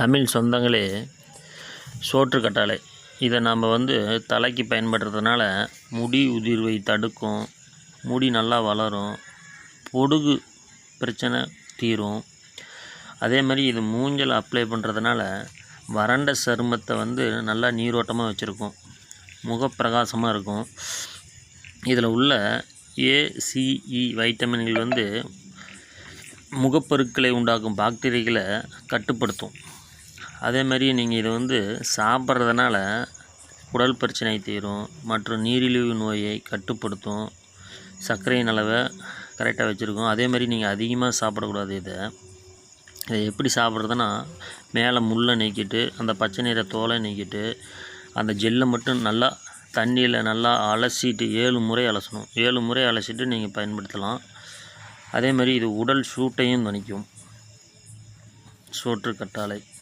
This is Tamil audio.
தமிழ் சொந்தங்களே சோற்று கற்றாழை இதை நாம் வந்து தலைக்கு பயன்படுறதுனால முடி உதிர்வை தடுக்கும் முடி நல்லா வளரும் பொடுகு பிரச்சனை தீரும். அதே மாதிரி இது மூஞ்சில் அப்ளை பண்ணுறதுனால வறண்ட சருமத்தை வந்து நல்லா நீரோட்டமாக வச்சுருக்கும். முகப்பிரகாசமாக இருக்கும். இதில் உள்ள ஏசிஇ வைட்டமின்கள் e வந்து முகப்பருக்களை உண்டாக்கும் பாக்டீரியாக்களை கட்டுப்படுத்தும். அதே மாதிரி நீங்கள் இதை வந்து சாப்பிட்றதுனால உடல் பிரச்சனை தீரும் மற்றும் நீரிழிவு நோயை கட்டுப்படுத்தும் சர்க்கரையின் அளவை கரெக்டாக வச்சுருக்கும். அதே மாதிரி நீங்கள் அதிகமாக சாப்பிடக்கூடாது இதை. இதை எப்படி சாப்பிட்றதுன்னா மேலே முள்ளை நீக்கிட்டு அந்த பச்சை நிற தோலை நீக்கிட்டு அந்த ஜெல்லை மட்டும் நல்லா தண்ணியில் நல்லா அலசிட்டு ஏழு முறை அலசணும். ஏழு முறை அலசிட்டு நீங்கள் பயன்படுத்தலாம். அதே மாதிரி இது உடல் சூட்டையும் தணிக்கும். சோற்று கற்றாழை.